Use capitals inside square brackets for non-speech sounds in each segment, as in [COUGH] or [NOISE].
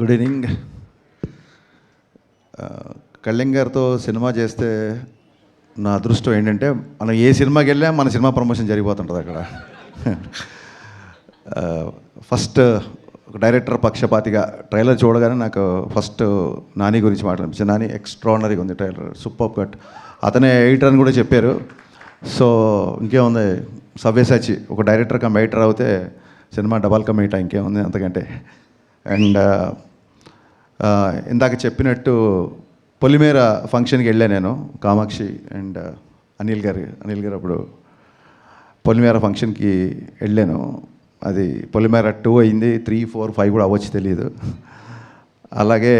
Good evening. Kalyan గారితో cinema చేస్తే నా అదృష్టం ఏంటంటే మనం ఏ సినిమాకి వెళ్ళా మన సినిమా ప్రమోషన్ జరిగిపోతుంటుంది అక్కడ. ఫస్ట్ ఒక డైరెక్టర్ పక్షపాతిగా ట్రైలర్ చూడగానే నాకు ఫస్ట్ నాని గురించి మాట్లాడించింది నాని ఎక్స్ట్రాడినరీగా ఉంది ట్రైలర్ సూపర్ కట్. అతనే ఎడిటర్ అని కూడా చెప్పారు. సో ఇంకేముంది? సవ్యసాచి ఒక డైరెక్టర్ కమ్ ఎడిటర్ అవుతే సినిమా డబల్ కమ్ ఎయిట్ ఇంకేముంది అంతకంటే. అండ్ ఇందాక చెప్పినట్టు పొలిమేర ఫంక్షన్కి వెళ్ళా నేను కామాక్షి అండ్ అనిల్ గారు అనిల్ గారు అప్పుడు పొలిమేర ఫంక్షన్కి వెళ్ళాను. అది పొలిమేర టూ అయింది త్రీ ఫోర్ ఫైవ్ కూడా అవ్వచ్చు తెలియదు అలాగే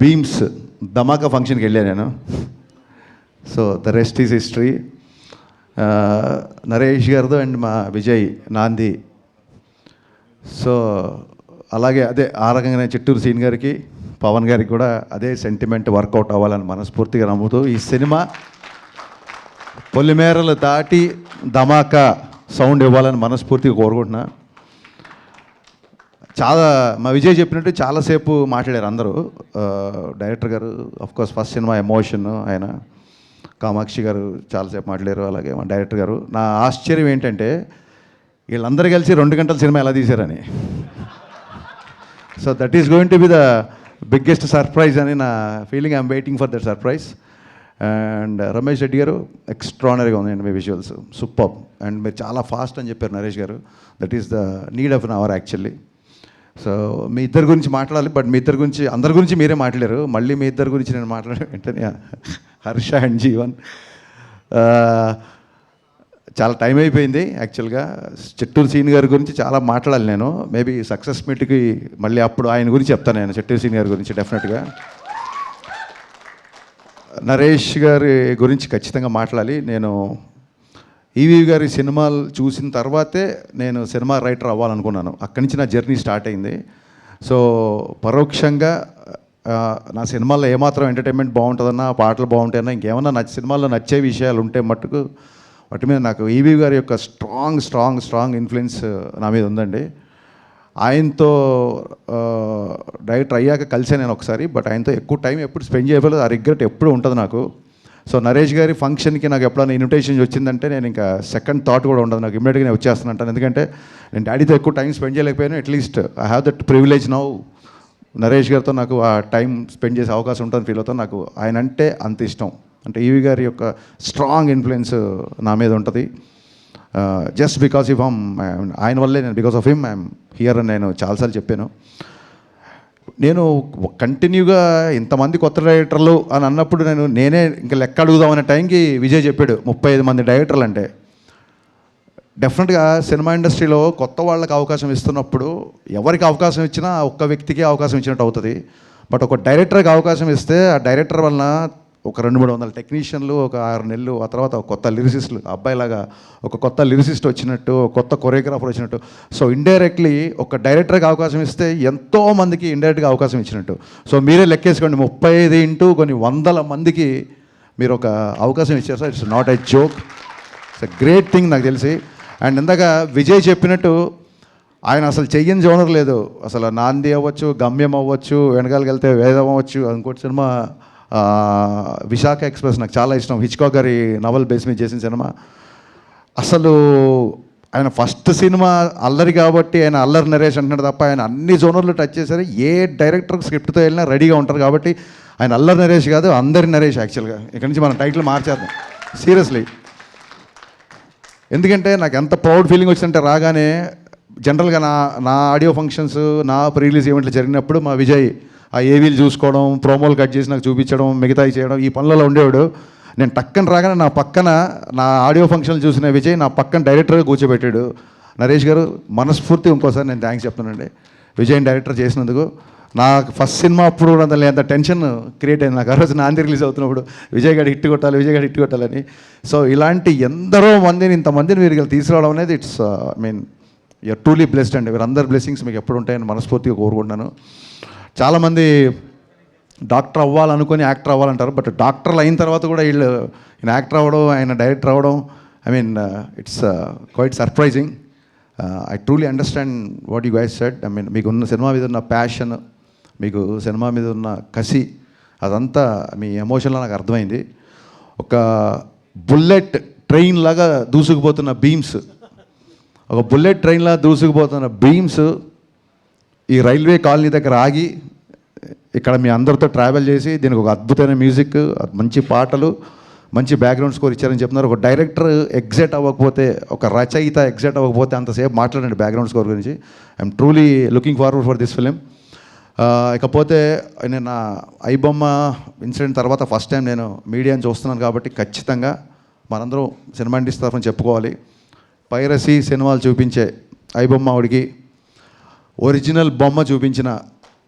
బీమ్స్ ధమాకా ఫంక్షన్కి వెళ్ళాను నేను. So the rest is history Naresh గారితో అండ్ మా విజయ్ నాంది. సో అలాగే అదే ఆ రకంగానే చిట్టూరు సీన్ గారికి పవన్ గారికి కూడా అదే సెంటిమెంట్ వర్కౌట్ అవ్వాలని మనస్ఫూర్తిగా నమ్ముతూ ఈ సినిమా పొలిమేరలు దాటి ధమాకా సౌండ్ ఇవ్వాలని మనస్ఫూర్తిగా కోరుకుంటున్నా. చాలా మా విజయ్ చెప్పినట్టు చాలాసేపు మాట్లాడారు అందరూ. డైరెక్టర్ గారు కోర్స్ ఫస్ట్ సినిమా ఎమోషన్ ఆయన. కామాక్షి గారు చాలాసేపు మాట్లాడారు అలాగే మా డైరెక్టర్ గారు. నా ఆశ్చర్యం ఏంటంటే వీళ్ళందరూ కలిసి రెండు గంటల సినిమా ఎలా తీశారని. So that is going to be the biggest surprise అని నా feeling I'm waiting for that surprise and Ramesh Reddy garu ఎక్స్ట్రానరీగా ఉందండి మీ విజువల్స్ సూపర్ అండ్ మీరు చాలా ఫాస్ట్ అని చెప్పారు Naresh garu. That is the need of an hour actually so మీ ఇద్దరి గురించి మాట్లాడాలి బట్ మీ ఇద్దరి గురించి అందరి గురించి మీరే మాట్లాడారు. మళ్ళీ మీ ఇద్దరి గురించి నేను మాట్లాడే వెంటనే హర్ష అండ్ జీవన్. Uh, చాలా టైం అయిపోయింది. యాక్చువల్గా చెట్టూరు సీన్ గారి గురించి చాలా మాట్లాడాలి నేను. మేబీ సక్సెస్ మీట్కి మళ్ళీ అప్పుడు ఆయన గురించి చెప్తాను నేను చెట్టూరు సీన్ గారి గురించి డెఫినెట్గా నరేష్ గారి గురించి ఖచ్చితంగా మాట్లాడాలి. నేను ఈవీ గారి సినిమాలు చూసిన తర్వాతే నేను సినిమా రైటర్ అవ్వాలనుకున్నాను. అక్కడి నుంచి నా జర్నీ స్టార్ట్ అయింది. సో పరోక్షంగా నా సినిమాల్లో ఏమాత్రం ఎంటర్టైన్మెంట్ బాగుంటుందన్నా పాటలు బాగుంటాయన్నా ఇంకేమన్నా నా సినిమాల్లో నచ్చే విషయాలు ఉంటే మట్టుకు వాటి మీద నాకు ఈవీ గారి యొక్క స్ట్రాంగ్ స్ట్రాంగ్ స్ట్రాంగ్ ఇన్ఫ్లుయెన్స్ నా మీద ఉందండి. ఆయనతో uh, డైరెక్టర్ అయ్యాక కలిసే నేను ఒకసారి బట్ ఆయనతో ఎక్కువ టైం ఎప్పుడు స్పెండ్ చేయలేదు. ఆ రిగ్రెట్ ఎప్పుడు ఉంటుంది నాకు. సో నరేష్ గారి ఫంక్షన్కి నాకు ఎప్పుడైనా ఇన్విటేషన్ వచ్చిందంటే నేను ఇంకా సెకండ్ థాట్ కూడా ఉండదు. నాకు ఇమ్మీడియట్గా నేను వచ్చేస్తాను అంటాను ఎందుకంటే నేను డాడీతో ఎక్కువ టైం స్పెండ్ చేయలేకపోయాను. At least I have that privilege now Naresh గారితో నాకు ఆ టైం స్పెండ్ చేసే అవకాశం ఉంటుందని ఫీల్ అవుతాను నాకు ఆయన అంటే అంత ఇష్టం. అంటే ఈవి గారి యొక్క స్ట్రాంగ్ ఇన్ఫ్లుయెన్స్ నా మీద ఉంటుంది. జస్ట్ బికాస్ ఇఫ్ హమ్ ఆయన వల్లే నేను because of him I'm here అని నేను చాలాసార్లు చెప్పాను. నేను కంటిన్యూగా ఇంతమంది కొత్త డైరెక్టర్లు అని అన్నప్పుడు నేను నేనే ఇంకా లెక్క అడుగుదామనే టైంకి విజయ్ చెప్పాడు ముప్పై ఐదు మంది డైరెక్టర్లు అంటే. డెఫినెట్గా సినిమా ఇండస్ట్రీలో కొత్త వాళ్ళకి అవకాశం ఇస్తున్నప్పుడు ఎవరికి అవకాశం ఇచ్చినా ఒక్క వ్యక్తికి అవకాశం ఇచ్చినట్టు అవుతుంది. బట్ ఒక డైరెక్టర్కి అవకాశం ఇస్తే ఆ డైరెక్టర్ వలన ఒక రెండు మూడు వందల టెక్నీషియన్లు ఒక ఆరు నెలలు ఆ తర్వాత ఒక కొత్త లిరిసిస్టులు అబ్బాయిలాగా ఒక కొత్త లిరిసిస్ట్ వచ్చినట్టు ఒక కొత్త కొరియోగ్రాఫర్ వచ్చినట్టు. సో ఇండైరెక్ట్లీ ఒక డైరెక్టర్కి అవకాశం ఇస్తే ఎంతో మందికి ఇండైరెక్ట్గా అవకాశం ఇచ్చినట్టు. సో మీరే లెక్కేసుకోండి. ముప్పై ఐదు ఇంటూ కొన్ని వందల మందికి మీరు ఒక అవకాశం ఇచ్చారు. Sir it's not a joke it's a great thing నాకు తెలిసి. అండ్ ఇందాక విజయ్ చెప్పినట్టు ఆయన అసలు చెయ్యని జోనర్ లేదు. అసలు నాంది అవ్వచ్చు గమ్యం అవ్వచ్చు వెనకాలకి వెళ్తే వేదం అవ్వచ్చు ఇంకోటి సినిమా విశాఖ ఎక్స్ప్రెస్ నాకు చాలా ఇష్టం. హిచ్కాక్ గారి నవల్ బేస్ మీద చేసిన సినిమా. అసలు ఆయన ఫస్ట్ సినిమా అల్లరి కాబట్టి ఆయన అల్లరి నరేష్ అంటున్నాడు తప్ప ఆయన అన్ని జోనర్లు టచ్ చేశారు. ఏ డైరెక్టర్ స్క్రిప్ట్తో వెళ్ళినా రెడీగా ఉంటారు కాబట్టి ఆయన అల్లరి నరేష్ కాదు అందరి నరేష్ యాక్చువల్గా. ఇక్కడి నుంచి మనం టైటిల్ మార్చేద్దాం. సీరియస్లీ. ఎందుకంటే నాకు ఎంత ప్రౌడ్ ఫీలింగ్ వచ్చిందంటే రాగానే జనరల్గా నా నా ఆడియో ఫంక్షన్స్ నా రిలీజ్ ఈవెంట్లు జరిగినప్పుడు మా విజయ్ ఆ ఏవీలు చూసుకోవడం ప్రోమోలు కట్ చేసి నాకు చూపించడం మిగతాయి చేయడం ఈ పనులలో ఉండేవాడు. నేను టక్కన రాగానే నా పక్కన నా ఆడియో ఫంక్షన్లు చూసిన విజయ్ నా పక్కన డైరెక్టర్గా కూర్చోబెట్టాడు. నరేష్ గారు మనస్ఫూర్తి ఇంకోసారి నేను థ్యాంక్స్ చెప్తానండి విజయ్ డైరెక్టర్ చేసినందుకు. నాకు ఫస్ట్ సినిమా అప్పుడు కూడా అంత టెన్షన్ క్రియేట్ అయింది. నాకు ఆ రోజు నాంది రిలీజ్ అవుతున్నప్పుడు విజయ్ గారు హిట్ కొట్టాలి విజయ్ గారు హిట్ కొట్టాలని. సో ఇలాంటి ఎందరో మందిని ఇంతమందిని మీరు ఇలా తీసుకురావడం అనేది it's I mean you're truly blessed అండి. వీరందరి బ్లెస్సింగ్స్ మీకు ఎప్పుడు ఉంటాయని మనస్ఫూర్తిగా కోరుకుంటున్నాను. చాలామంది డాక్టర్ అవ్వాలనుకొని యాక్టర్ అవ్వాలంటారు బట్ డాక్టర్లు అయిన తర్వాత కూడా వీళ్ళు ఈయన యాక్టర్ అవ్వడం ఆయన డైరెక్టర్ అవ్వడం I mean it's quite surprising I truly understand what you guys said I mean మీకు ఉన్న సినిమా మీద ఉన్న ప్యాషన్ మీకు సినిమా మీద ఉన్న కసి అదంతా మీ ఎమోషన్లో నాకు అర్థమైంది. ఒక బుల్లెట్ ట్రైన్ లాగా దూసుకుపోతున్న బీమ్స్ ఒక బుల్లెట్ ట్రైన్లా దూసుకుపోతున్న బీమ్స్ ఈ రైల్వే కాలనీ దగ్గర ఆగి ఇక్కడ మీ అందరితో ట్రావెల్ చేసి దీనికి ఒక అద్భుతమైన మ్యూజిక్ మంచి పాటలు మంచి బ్యాక్గ్రౌండ్ స్కోర్ ఇచ్చారని చెప్తున్నారు. ఒక డైరెక్టర్ ఎగ్జైట్ అవ్వకపోతే ఒక రచయిత ఎగ్జైట్ అవ్వకపోతే అంతసేపు మాట్లాడండి బ్యాక్గ్రౌండ్ స్కోర్ గురించి. I'm truly looking forward for this film ఇకపోతే నేను ఐబొమ్మ ఇన్సిడెంట్ తర్వాత ఫస్ట్ టైం నేను మీడియాని చూస్తున్నాను కాబట్టి ఖచ్చితంగా మనందరం సినిమా ఇండస్ట్రీ తరఫున చెప్పుకోవాలి. పైరసీ సినిమాలు చూపించే ఐబొమ్మ ఆవిడికి ఒరిజినల్ బొమ్మ చూపించిన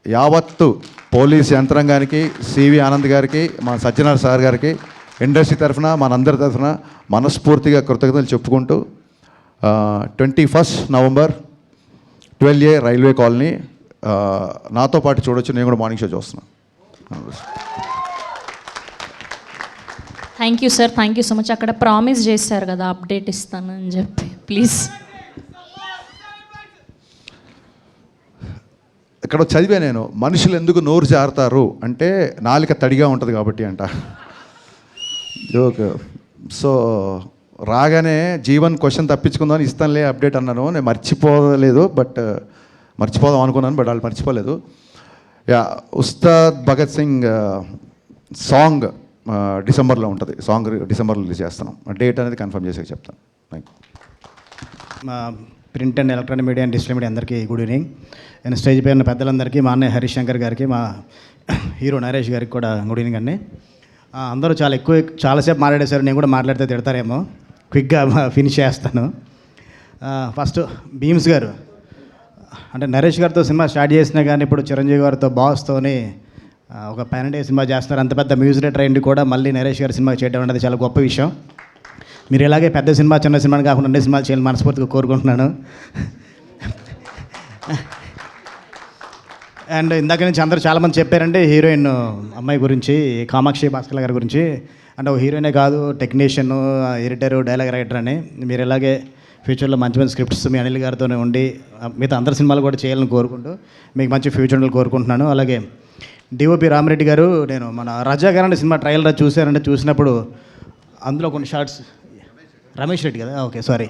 యావత్తు పోలీస్ యంత్రాంగానికి సివి ఆనంద్ గారికి మా సత్యనారాయణ సార్ గారికి ఇండస్ట్రీ తరఫున మనందరి తరఫున మనస్ఫూర్తిగా కృతజ్ఞతలు చెప్పుకుంటూ twenty first November twelve A railway colony నాతో పాటు చూడొచ్చు నేను కూడా మార్నింగ్ షో చూస్తున్నాను thank you sir thank you so much అక్కడ ప్రామిస్ చేశారు కదా అప్డేట్ ఇస్తానని చెప్పి. ప్లీజ్ ఇక్కడ చదివా నేను మనుషులు ఎందుకు నోరు జారుతారు? అంటే నాలిక తడిగా ఉంటుంది కాబట్టి అంట. జోక్ సో రాగానే జీవన్ క్వశ్చన్ తప్పించుకుందామని ఇస్తానులే అప్డేట్ అన్నాను. నేను మర్చిపోలేదు బట్ మర్చిపోదాం అనుకున్నాను బట్ వాళ్ళు మర్చిపోలేదు. యా ఉస్తాద్ భగత్ సింగ్ సాంగ్ డిసెంబర్లో ఉంటుంది. సాంగ్ డిసెంబర్లో రిలీజ్ చేస్తాను. డేట్ అనేది కన్ఫర్మ్ చేసి చెప్తాను. Thank you print and electronic media and digital media అందరికీ గుడ్ ఈవినింగ్. నేను స్టేజ్ పైన పెద్దలందరికీ మా అన్నయ్య హరీష్ శంకర్ గారికి మా హీరో నరేష్ గారికి కూడా గుడ్ ఈవినింగ్ అండి. అందరూ చాలా ఎక్కువ చాలాసేపు మాట్లాడేశారు నేను కూడా మాట్లాడితే తిడతారేమో. క్విక్గా ఫినిష్ చేస్తాను. ఫస్ట్ భీమ్స్ గారు. అంటే నరేష్ గారితో సినిమా స్టార్ట్ చేసినా కానీ ఇప్పుడు చిరంజీవి గారితో బాస్తోని ఒక పెన్ డే సినిమా చేస్తున్నారు. అంత పెద్ద మ్యూజిక్ ట్రైండ్ కూడా మళ్ళీ నరేష్ గారి సినిమా చేయడం అనేది చాలా గొప్ప విషయం. మీరు ఇలాగే పెద్ద సినిమా చిన్న సినిమా కాకుండా అన్ని సినిమాలు చేయాలని మనస్ఫూర్తిగా కోరుకుంటున్నాను. అండ్ ఇందాక నుంచి అందరూ చాలామంది చెప్పారంటే హీరోయిన్ అమ్మాయి గురించి కామాక్షి భాస్కర్ గారి గురించి. అంటే ఒక హీరోయినే కాదు టెక్నీషియన్ ఎడిటర్ డైలాగ్ రైటర్ అని. మీరు ఇలాగే ఫ్యూచర్లో మంచి మంచి స్క్రిప్ట్స్ మీ అనిల్ గారితోనే ఉండి మిగతా అందరి సినిమాలు కూడా చేయాలని కోరుకుంటూ మీకు మంచి ఫ్యూచర్ కోరుకుంటున్నాను. అలాగే డిఓపి రామరెడ్డి గారు నేను మన రజా గారు అనే సినిమా ట్రయల్ చూశానంటే చూసినప్పుడు అందులో కొన్ని షార్ట్స్ రమేష్ రెడ్డి కదా? ఓకే సారీ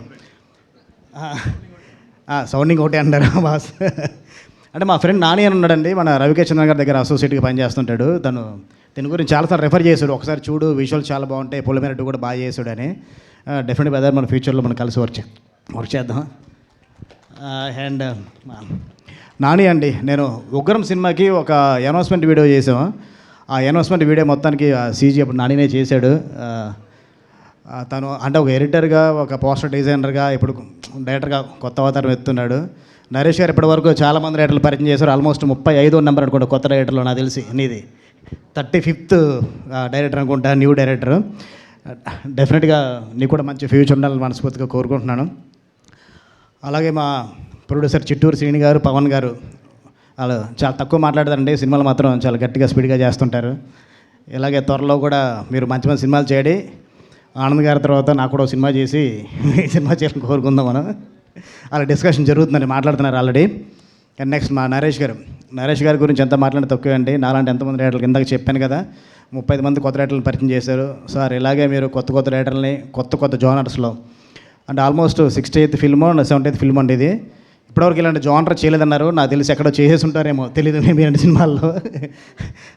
సౌండింగ్ ఒకటే అంటారు బాస్ అంటే మా ఫ్రెండ్ నాని అని ఉన్నాడండి మన రవికే గారి దగ్గర అసోసియేట్గా పనిచేస్తుంటాడు. తను దీని గురించి చాలాసార్లు రెఫర్ చేశాడు. ఒకసారి చూడు విజువల్ చాలా బాగుంటాయి పొలిమేరట్టు కూడా బాగా చేశాడు అని. డెఫినెట్ అదే మన ఫ్యూచర్లో మనం కలిసి వర్క్ చే వర్క్ చేద్దాం అండ్ నాని అండి నేను ఉగ్రం సినిమాకి ఒక అనౌన్స్మెంట్ వీడియో చేసాము ఆ అనౌన్స్మెంట్ వీడియో మొత్తానికి సీజీ అప్పుడు నానినే చేశాడు. తను అంటే ఒక ఎడిటర్గా ఒక పోస్టర్ డిజైనర్గా ఇప్పుడు డైరెక్టర్గా కొత్త అవతారం ఎత్తున్నాడు నరేష్ గారు ఇప్పటివరకు చాలా మంది రైటర్లు పరిచయం చేశారు. ఆల్మోస్ట్ ముప్పై ఐదో నెంబర్ అనుకుంటా కొత్త డైరెక్టర్లో నాకు తెలిసి నీది. థర్టీ ఫిఫ్త్ డైరెక్టర్ అనుకుంటా న్యూ డైరెక్టర్. డెఫినెట్గా నీకు కూడా మంచి ఫ్యూచర్ ఉండాలని మనస్ఫూర్తిగా కోరుకుంటున్నాను. అలాగే మా ప్రొడ్యూసర్ చిట్టూరు శ్రీని గారు పవన్ గారు వాళ్ళు చాలా తక్కువ మాట్లాడతారండి. సినిమాలు మాత్రం చాలా గట్టిగా స్పీడ్గా చేస్తుంటారు. ఇలాగే త్వరలో కూడా మీరు మంచి మంచి సినిమాలు చేయడి. ఆనంద్ గారి తర్వాత నాకు కూడా సినిమా చేసి [LAUGHS] సినిమా చేయాలని కోరుకుందాం మనం. అలా డిస్కషన్ జరుగుతుందండి మాట్లాడుతున్నారు ఆల్రెడీ. అండ్ నెక్స్ట్ మా నరేష్ గారు నరేష్ గారి గురించి ఎంత మాట్లాడితే తక్కువ అండి. నాలాంటి ఎంతమంది రైటర్లు కిందకి చెప్పాను కదా ముప్పై ఐదు మంది కొత్త రైటర్లను పరిచయం చేశారు. సార్ ఇలాగే మీరు కొత్త కొత్త రైటర్లని కొత్త కొత్త జోనర్స్లో అంటే almost sixty eighth film seventy eighth film అండి ఇది. ఇప్పటివరకు ఇలాంటి జోనర్ చేయలేదన్నారు. నాకు తెలిసి ఎక్కడో చేసేసి ఉంటారేమో తెలియదు మేము ఇలాంటి సినిమాల్లో.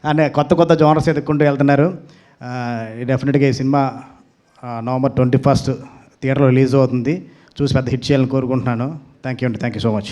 అంటే కొత్త కొత్త జోనర్స్ ఎదుక్కుంటూ వెళ్తున్నారు. డెఫినెట్గా ఈ సినిమా నవంబర్ ట్వంటీ ఫస్ట్ థియేటర్లో రిలీజ్ అవుతుంది. చూసి పెద్ద హిట్ చేయాలని కోరుకుంటున్నాను. థ్యాంక్ యూ అండి. Thank you so much